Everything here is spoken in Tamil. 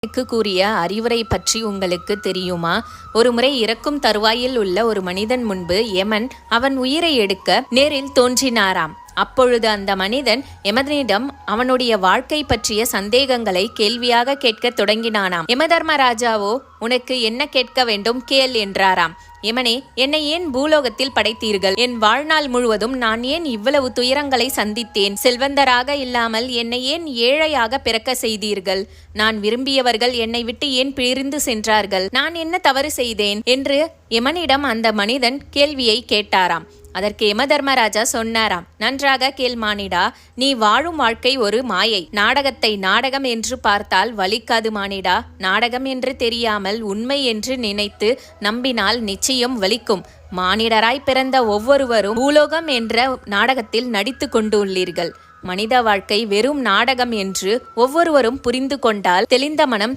எனக்கு கூறிய அறிவுரை பற்றி உங்களுக்கு தெரியுமா? ஒருமுறை இறக்கும் தருவாயில் உள்ள ஒரு மனிதன் முன்பு யமன் அவன் உயிரை எடுக்க நேரில் தோன்றினாராம். அப்பொழுது அந்த மனிதன் எமதனிடம் அவனுடைய வாழ்க்கை பற்றிய சந்தேகங்களை கேள்வியாக கேட்கத் தொடங்கினானாம். யமதர்மராஜாவோ உனக்கு என்ன கேட்க வேண்டும் கேள் என்றாராம். யமனே என்னை ஏன் பூலோகத்தில் படைத்தீர்கள்? என் வாழ்நாள் முழுவதும் நான் ஏன் இவ்வளவு துயரங்களை சந்தித்தேன்? செல்வந்தராக இல்லாமல் என்னை ஏன் ஏழையாக பிறக்க செய்தீர்கள்? நான் விரும்பியவர்கள் என்னை விட்டு ஏன் பிரிந்து சென்றார்கள்? நான் என்ன தவறு செய்தேன்? என்று யமனிடம் அந்த மனிதன் கேள்வியை கேட்டாராம். அதற்கு யமதர்மராஜா சொன்னாராம் நன்றாக கேள் மானிடா நீ வாழும் வாழ்க்கை ஒரு மாயை. நாடகத்தை நாடகம் என்று பார்த்தால் வலிக்காது மானிடா. நாடகம் என்று தெரியாமல் உண்மை என்று நினைத்து நம்பினால் நிச்சயம் வலிக்கும். மானிடராய் பிறந்த ஒவ்வொருவரும் பூலோகம் என்ற நாடகத்தில் நடித்து கொண்டுள்ளீர்கள். மனித வாழ்க்கை வெறும் நாடகம் என்று ஒவ்வொருவரும் புரிந்து கொண்டால் தெளிந்த மனம்